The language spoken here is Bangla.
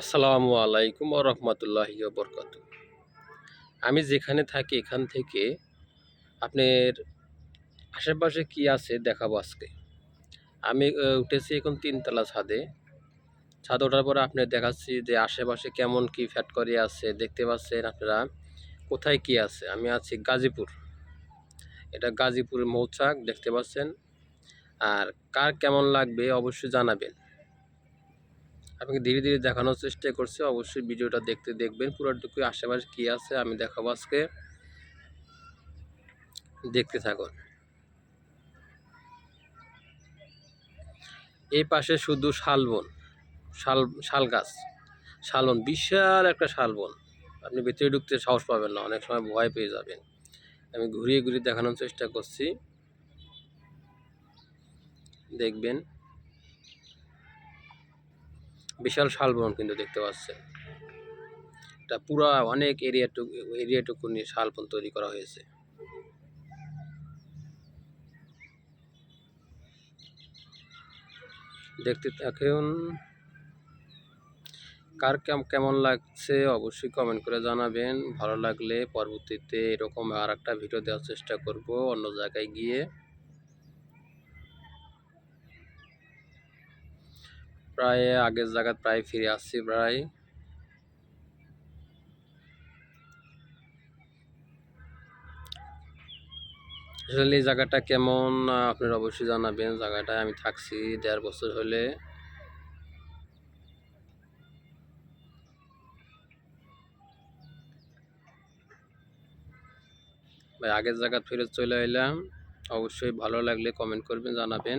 আসসালামু আলাইকুম রহমতুল্লাহ বরকত। আমি যেখানে থাকি, এখান থেকে আপনার আশেপাশে কি আছে দেখাবো আজকে। আমি উঠেছি এখন তিনতলা ছাদে। ছাদ ওঠার পরে আপনার দেখাচ্ছি যে আশেপাশে কেমন কি ফ্যাট করে আছে, দেখতে পাচ্ছেন আপনারা কোথায় কি আছে। আমি আছি গাজীপুর। এটা গাজীপুর মৌচাক, দেখতে পাচ্ছেন। আর কার কেমন লাগবে অবশ্যই জানাবেন। আপনাকে ধীরে ধীরে দেখানোর চেষ্টা করছি। অবশ্যই ভিডিওটা দেখতে দেখবেন। পুরোটুকু আশেপাশে কী আছে আমি দেখাবো আজকে। দেখতে থাকুন। এই পাশে শুধু শালবন। শাল শাল গাছ। শালবন, বিশাল একটা শালবন। আপনি ভেতরে ঢুকতে সাহস পাবেন না। অনেক সময় ভয় পেয়ে যাবেন। আমি ঘুরিয়ে ঘুরিয়ে দেখানোর চেষ্টা করছি। দেখবেন। বিশাল শালবন কিন্তু দেখতে পাচ্ছেন। এটা পুরা অনেক এরিয়াটুকু এরিয়াটুকু নিয়ে শালবন তৈরি করা হয়েছে। দেখতে থাকুন। কার কেম- কেমন লাগছে অবশ্যই কমেন্ট করে জানাবেন। ভালো লাগলে পরবর্তীতে এরকম আর একটা ভিডিও দেওয়ার চেষ্টা করব অন্য জায়গায় গিয়ে। প্রায় আগের জায়গায় প্রায় ফিরে আসছি প্রায়। আসলে এই জায়গাটা কেমন আপনারা অবশ্যই জানাবেন। জায়গাটায় আমি থাকছি দেড় বছর হলে। ভাই, আগের জায়গা ফিরে চলে এলাম। অবশ্যই ভালো লাগলে কমেন্ট করবেন, জানাবেন।